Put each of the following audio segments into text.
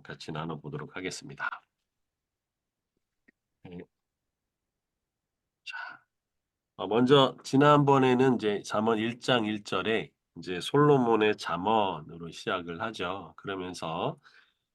같이 나눠보도록 하겠습니다. 네. 자, 어, 먼저 지난번에는 이제 잠언 1장 1절에 이제 솔로몬의 잠언으로 시작을 하죠. 그러면서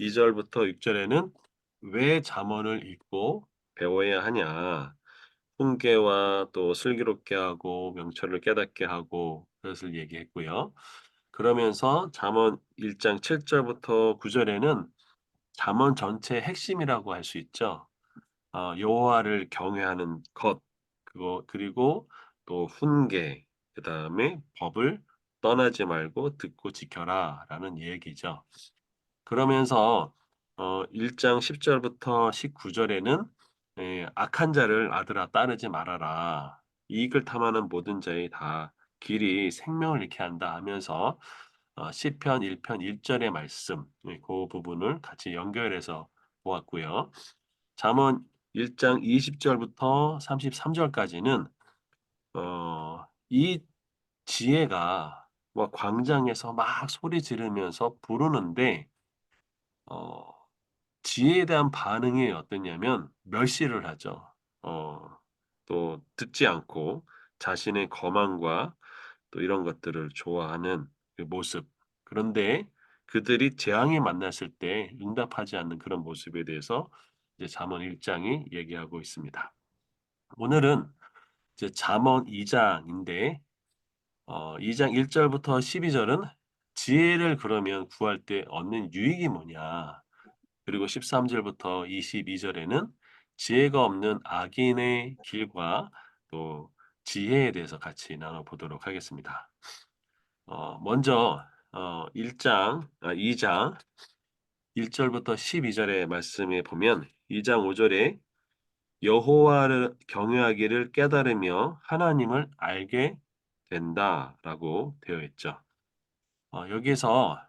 2절부터 6절에는 왜 잠언을 읽고 배워야 하냐. 훈계와 또 슬기롭게 하고 명철을 깨닫게 하고 그것을 얘기했고요. 그러면서 잠언 1장 7절부터 9절에는 잠언 전체의 핵심이라고 할 수 있죠. 어, 여호와를 경외하는 것 그거 그리고 또 훈계 그 다음에 법을 떠나지 말고 듣고 지켜라 라는 얘기죠. 그러면서 어, 1장 10절부터 19절에는 예, 악한 자를 아들아 따르지 말아라. 이익을 탐하는 모든 자의 다 길이 생명을 잃게 한다 하면서 어, 시편 1편 1절의 말씀 예, 그 부분을 같이 연결해서 보았고요. 잠언 1장 20절부터 33절까지는 어, 이 지혜가 뭐 광장에서 막 소리 지르면서 부르는데 어, 지혜에 대한 반응이 어떠냐면 멸시를 하죠. 어, 또 듣지 않고 자신의 거만과 또 이런 것들을 좋아하는 그 모습. 그런데 그들이 재앙에 만났을 때 응답하지 않는 그런 모습에 대해서 이제 잠언 1장이 얘기하고 있습니다. 오늘은 이제 잠언 2장인데 어, 2장 1절부터 12절은 지혜를 그러면 구할 때 얻는 유익이 뭐냐? 그리고 13절부터 22절에는 지혜가 없는 악인의 길과 또 지혜에 대해서 같이 나눠보도록 하겠습니다. 어, 먼저 어, 1장, 아, 2장 1절부터 12절의 말씀에 보면 2장 5절에 여호와를 경외하기를 깨달으며 하나님을 알게 된다라고 되어 있죠. 어, 여기서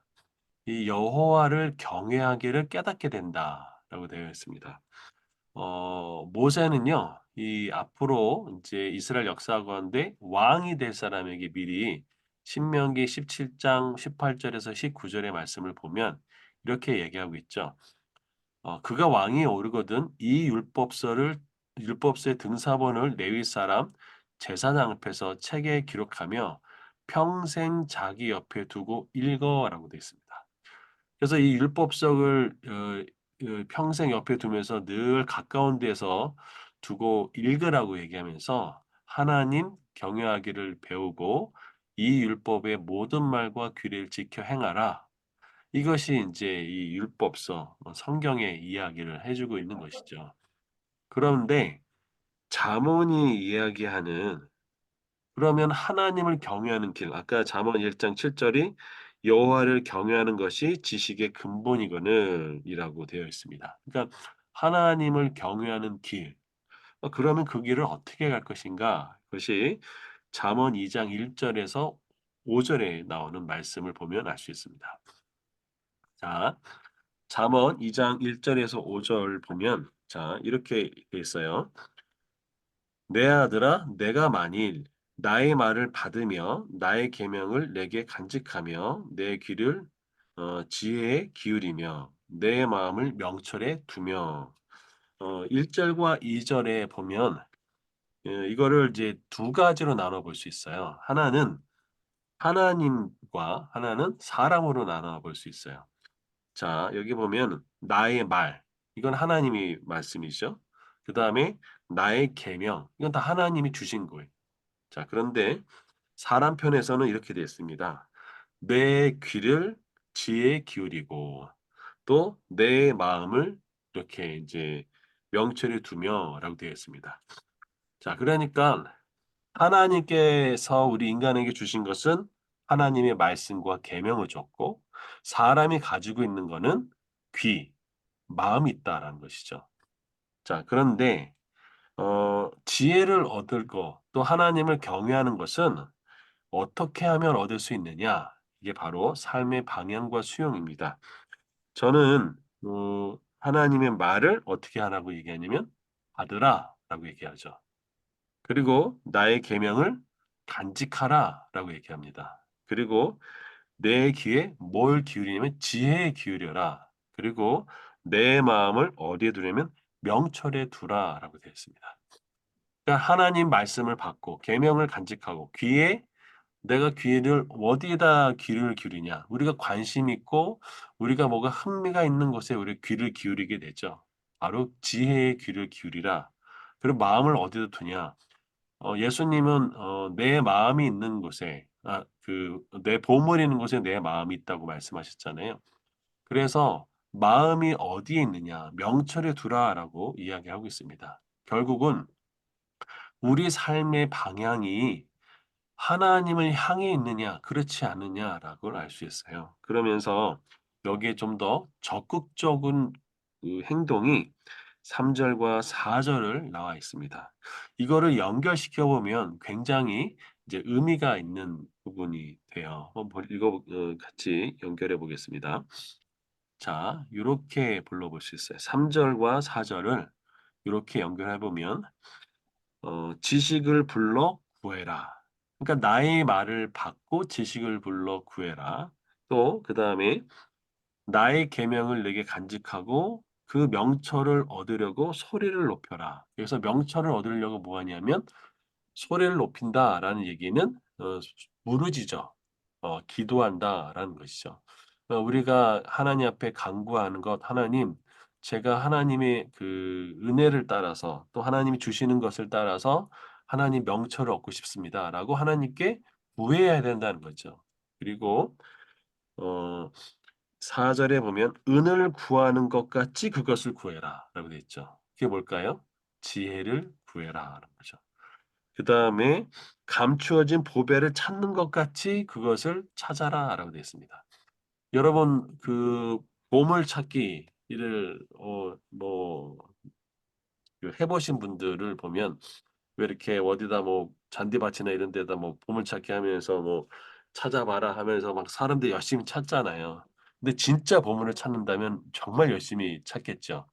이 여호와를 경외하기를 깨닫게 된다라고 되어 있습니다. 어, 모세는요, 이 앞으로 이제 이스라엘 역사 가운데 왕이 될 사람에게 미리 신명기 17장 18절에서 19절의 말씀을 보면 이렇게 얘기하고 있죠. 어, 그가 왕이 오르거든 이 율법서를 율법서의 등사본을 레위 사람 제사장 앞에서 책에 기록하며 평생 자기 옆에 두고 읽어라고 되어 있습니다. 그래서 이 율법석을 어, 어, 평생 옆에 두면서 늘 가까운 데서 두고 읽으라고 얘기하면서 하나님 경외하기를 배우고 이 율법의 모든 말과 규례를 지켜 행하라. 이것이 이제 이 율법서 뭐 성경의 이야기를 해주고 있는 것이죠. 그런데 잠언이 이야기하는 그러면 하나님을 경외하는 길 아까 잠언 1장 7절이 여호와를 경외하는 것이 지식의 근본이거늘이라고 되어 있습니다. 그러니까 하나님을 경외하는 길. 어, 그러면 그 길을 어떻게 갈 것인가? 그것이 잠언 2장 1절에서 5절에 나오는 말씀을 보면 알 수 있습니다. 자, 잠언 2장 1절에서 5절 보면 자, 이렇게 돼 있어요. 내 아들아 내가 만일 나의 말을 받으며 나의 계명을 내게 간직하며 내 귀를 어, 지혜에 기울이며 내 마음을 명철에 두며 어, 1절과 2절에 보면 예, 이거를 이제 두 가지로 나눠 볼 수 있어요. 하나는 하나님과 하나는 사람으로 나눠 볼 수 있어요. 자, 여기 보면 나의 말 이건 하나님이 말씀이죠. 그 다음에 나의 계명 이건 다 하나님이 주신 거예요. 자, 그런데 사람 편에서는 이렇게 되어 있습니다. 내 귀를 지혜에 기울이고 또 내 마음을 이렇게 이제 명철에 두며라고 되어 있습니다. 자, 그러니까 하나님께서 우리 인간에게 주신 것은 하나님의 말씀과 계명을 줬고 사람이 가지고 있는 것은 귀, 마음이 있다라는 것이죠. 자, 그런데 어, 지혜를 얻을 거, 또 하나님을 경외하는 것은 어떻게 하면 얻을 수 있느냐? 이게 바로 삶의 방향과 수용입니다. 저는 어, 하나님의 말을 어떻게 하라고 얘기하냐면 받으라 라고 얘기하죠. 그리고 나의 계명을 간직하라라고 얘기합니다. 그리고 내 귀에 뭘 기울이냐면 지혜에 기울여라. 그리고 내 마음을 어디에 두냐면 명철에 두라라고 되어 있습니다. 그러니까 하나님 말씀을 받고 계명을 간직하고 귀에 내가 귀를 어디에다 귀를 기울이냐? 우리가 관심 있고 우리가 뭐가 흥미가 있는 곳에 우리 귀를 기울이게 되죠. 바로 지혜의 귀를 기울이라. 그리고 마음을 어디다 두냐? 어, 예수님은 어, 내 마음이 있는 곳에 아, 그내 보물이 있는 곳에 내 마음이 있다고 말씀하셨잖아요. 그래서 마음이 어디에 있느냐? 명철에 두라라고 이야기하고 있습니다. 결국은 우리 삶의 방향이 하나님을 향해 있느냐, 그렇지 않느냐라고 알 수 있어요. 그러면서 여기에 좀 더 적극적인 그 행동이 3 절과 4 절을 나와 있습니다. 이거를 연결시켜 보면 굉장히 이제 의미가 있는 부분이 돼요. 한번 읽어 어 같이 연결해 보겠습니다. 자, 요렇게 불러볼 수 있어요. 3 절과 4 절을 요렇게 연결해 보면 어 지식을 불러 구해라. 그러니까 나의 말을 받고 지식을 불러 구해라. 또 그 다음에 나의 계명을 내게 간직하고 그 명철을 얻으려고 소리를 높여라. 그래서 명철을 얻으려고 뭐 하냐면 소리를 높인다라는 얘기는 어 부르짖어 어 기도한다라는 것이죠. 어 우리가 하나님 앞에 간구하는 것 하나님 제가 하나님의 그 은혜를 따라서 또 하나님이 주시는 것을 따라서 하나님 명철을 얻고 싶습니다라고 하나님께 구해야 된다는 거죠. 그리고 어 4 절에 보면 은을 구하는 것 같이 그것을 구해라 라고 되어 있죠. 그게 뭘까요? 지혜를 구해라 라는 거죠. 그 다음에 감추어진 보배를 찾는 것 같이 그것을 찾아라 라고 되어 있습니다. 여러분 그 보물 찾기 를 어뭐 그해 보신 분들을 보면 왜 이렇게 어디다 뭐 잔디밭이나 이런 데다 뭐 보물찾기 하면서 뭐 찾아봐라 하면서 막 사람들이 열심히 찾잖아요. 근데 진짜 보물을 찾는다면 정말 열심히 찾겠죠.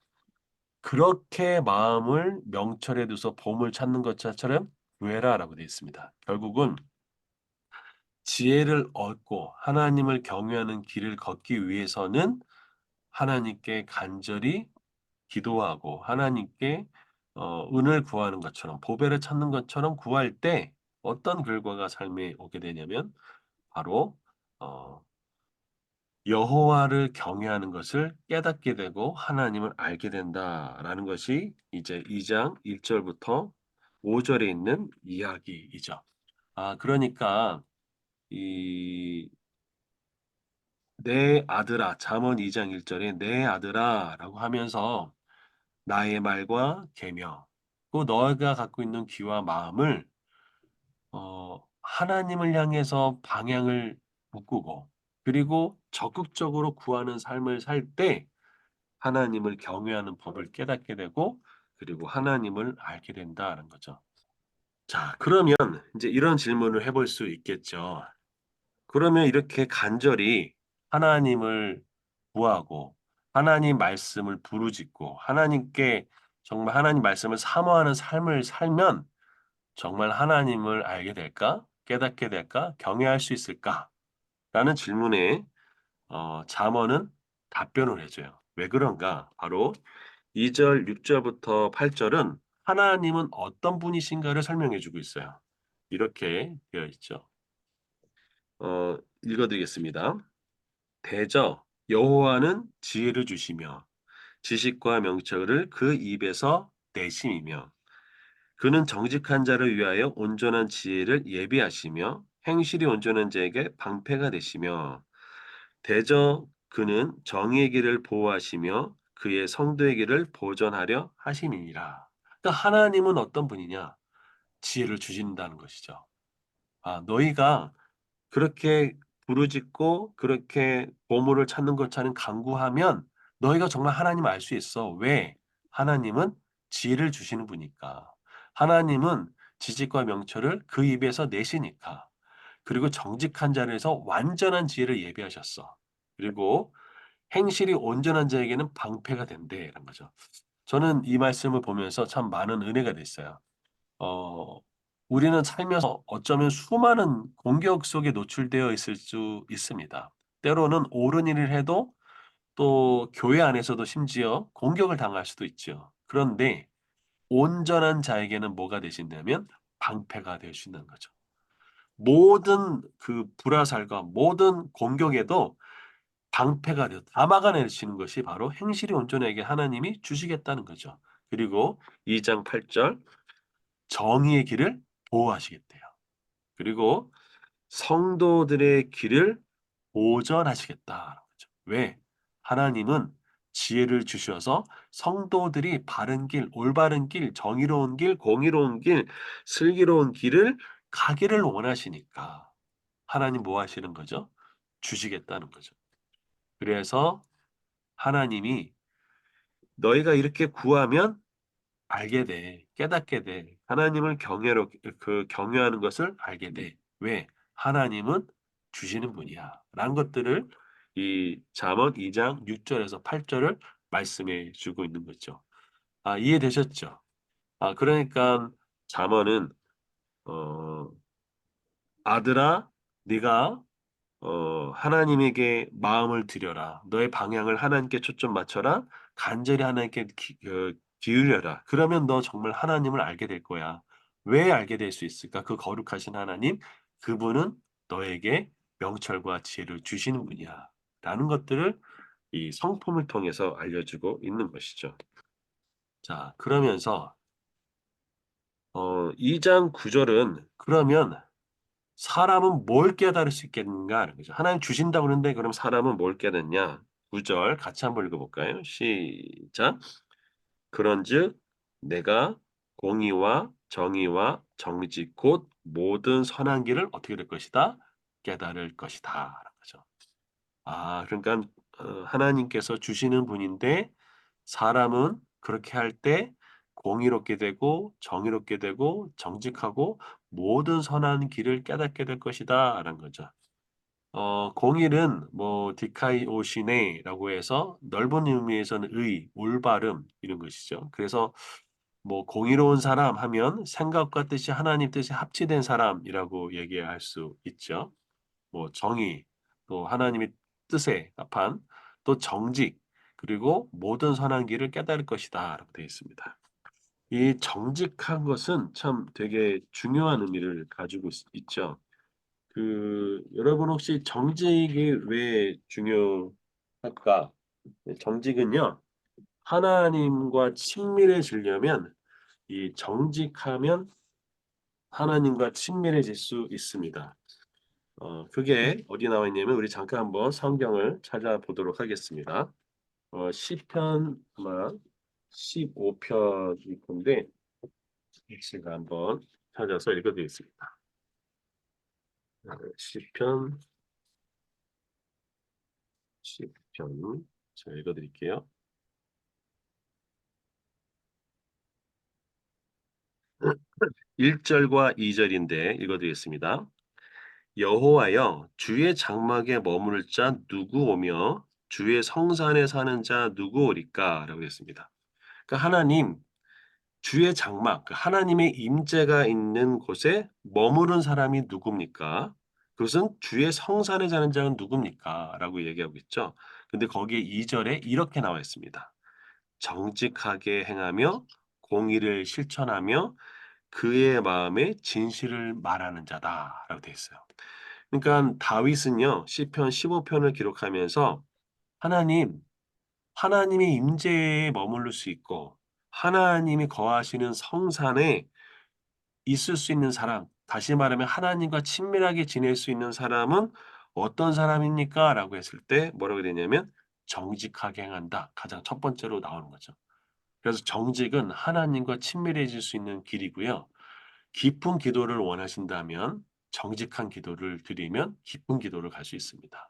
그렇게 마음을 명철에 두서 보물 찾는 것처럼 구해라라고 되어 있습니다. 결국은 지혜를 얻고 하나님을 경외하는 길을 걷기 위해서는 하나님께 간절히 기도하고 하나님께 어 은을 구하는 것처럼 보배를 찾는 것처럼 구할 때 어떤 결과가 삶에 오게 되냐면 바로 어 여호와를 경외하는 것을 깨닫게 되고 하나님을 알게 된다라는 것이 이제 2장 1 절부터 5 절에 있는 이야기이죠. 아 그러니까 이 "내 아들아" 잠언 2장 1 절에 "내 아들아"라고 하면서 나의 말과 계명 또 너가 갖고 있는 귀와 마음을 어 하나님을 향해서 방향을 바꾸고 그리고 적극적으로 구하는 삶을 살 때 하나님을 경외하는 법을 깨닫게 되고 그리고 하나님을 알게 된다는 거죠. 자 그러면 이제 이런 질문을 해볼 수 있겠죠. 그러면 이렇게 간절히 하나님을 구하고 하나님 말씀을 부르짖고 하나님께 정말 하나님 말씀을 사모하는 삶을 살면 정말 하나님을 알게 될까? 깨닫게 될까? 경외할 수 있을까? 라는 질문에 어 잠언은 답변을 해 줘요. 왜 그런가? 바로 2절 6 절부터 8 절은 하나님은 어떤 분이신가를 설명해 주고 있어요. 이렇게 되어 있죠. 어 읽어 드리겠습니다. 대저 여호와는 지혜를 주시며 지식과 명철을 그 입에서 내심이며 그는 정직한 자를 위하여 온전한 지혜를 예비하시며 행실이 온전한 자에게 방패가 되시며 대저 그는 정의의 길을 보호하시며 그의 성도의 길을 보전하려 하심이니라. 그러니까 하나님은 어떤 분이냐? 지혜를 주신다는 것이죠. 아, 너희가 그렇게 부르짖고 그렇게 보물을 찾는 것처럼 간구하면 너희가 정말 하나님을 알수 있어. 왜? 하나님은 지혜를 주시는 분이니까. 하나님은 지식과 명철을 그 입에서 내시니까. 그리고 정직한 자리에서 완전한 지혜를 예비하셨어. 그리고 행실이 온전한 자에게는 방패가 된대라는 거죠. 저는 이 말씀을 보면서 참 많은 은혜가 됐어요. 어 우리는 살면서 어쩌면 수많은 공격 속에 노출되어 있을 수 있습니다. 때로는 옳은 일을 해도 또 교회 안에서도 심지어 공격을 당할 수도 있죠. 그런데 온전한 자에게는 뭐가 되신다면 방패가 있는 거죠. 모든 그 불화살과 모든 공격에도 방패가 되어 다 막아내시는 것이 바로 행실이 온전에게 하나님이 주시겠다는 거죠. 그리고 2장 8절 정의의 길을 보호하시겠대요. 그리고 성도들의 길을 보전하시겠다는 거죠. 왜? 하나님은 지혜를 주셔서 성도들이 바른 길, 올바른 길, 정의로운 길, 공의로운 길, 슬기로운 길을 가기를 원하시니까 하나님 뭐 하시는 거죠? 주시겠다는 거죠. 그래서 하나님이 너희가 이렇게 구하면 알게 돼. 깨닫게 돼. 하나님을 경외로 그 경외하는 것을 알게 돼. 왜? 하나님은 주시는 분이야. 라는 것들을 이 잠언 2장 6절에서 8절을 말씀해 주고 있는 거죠. 아, 이해되셨죠? 아, 그러니까 잠언은 어 아들아 네가 어 하나님에게 마음을 들여라. 너의 방향을 하나님께 초점 맞춰라. 간절히 하나님께 기, 어, 기울여라. 그러면 너 정말 하나님을 알게 될 거야. 왜 알게 될 수 있을까? 그 거룩하신 하나님, 그분은 너에게 명철과 지혜를 주시는 분이야. 라는 것들을 이 성품을 통해서 알려주고 있는 것이죠. 자, 그러면서 어, 2장 9절은 그러면 사람은 뭘 깨달을 수 있겠는가 하는 거죠. 하나님 주신다고 그러는데 그럼 사람은 뭘 깨닫냐? 9절 같이 한번 읽어볼까요? 시작. 그런즉 내가 공의와 정의와 정직 곧 모든 선한 길을 어떻게 될 것이다? 깨달을 것이다. 라는 거죠. 아, 그러니까 어, 하나님께서 주시는 분인데 사람은 그렇게 할 때 공의롭게 되고 정의롭게 되고 정직하고 모든 선한 길을 깨닫게 될 것이다. 라는 거죠. 어, 공일은 뭐 디카이오시네라고 해서 넓은 의미에서는 의, 올바름 이런 것이죠. 그래서 뭐 공의로운 사람 하면 생각과 뜻이 하나님 뜻이 합치된 사람이라고 얘기할 수 있죠. 뭐 정의, 또 하나님의 뜻에 합한 또 정직, 그리고 모든 선한 길을 깨달을 것이다 라고 되어 있습니다. 이 정직한 것은 참 되게 중요한 의미를 가지고 있- 있죠. 그 여러분 혹시 정직이 왜 중요할까? 네, 정직은요. 하나님과 친밀해지려면 이 정직하면 하나님과 친밀해질 수 있습니다. 어, 그게 어디 나와 있냐면 우리 잠깐 한번 성경을 찾아보도록 하겠습니다. 어, 시편 아마 15편일 건데 제가 한번 찾아서 읽어드리겠습니다. 어, 시편 10편 제가 읽어드릴게요. 1절과 2절인데 읽어드리겠습니다. 여호와여 주의 장막에 머무를 자 누구 오며 주의 성산에 사는 자 누구 오리까? 라고 했습니다. 그러니까 하나님 주의 장막, 그 하나님의 임재가 있는 곳에 머무른 사람이 누굽니까? 그것은 주의 성산에 사는 자는 누굽니까? 라고 얘기하고 있죠. 근데 거기에 2절에 이렇게 나와 있습니다. 정직하게 행하며 공의를 실천하며 그의 마음에 진실을 말하는 자다 라고 되어 있어요. 그러니까 다윗은요. 시편 15편을 기록하면서 하나님 하나님의 임재에 머무를 수 있고 하나님이 거하시는 성산에 있을 수 있는 사람, 다시 말하면 하나님과 친밀하게 지낼 수 있는 사람은 어떤 사람입니까? 라고 했을 때 뭐라고 되냐면 정직하게 행한다. 가장 첫 번째로 나오는 거죠. 그래서 정직은 하나님과 친밀해질 수 있는 길이고요. 깊은 기도를 원하신다면 정직한 기도를 드리면 깊은 기도를 갈 수 있습니다.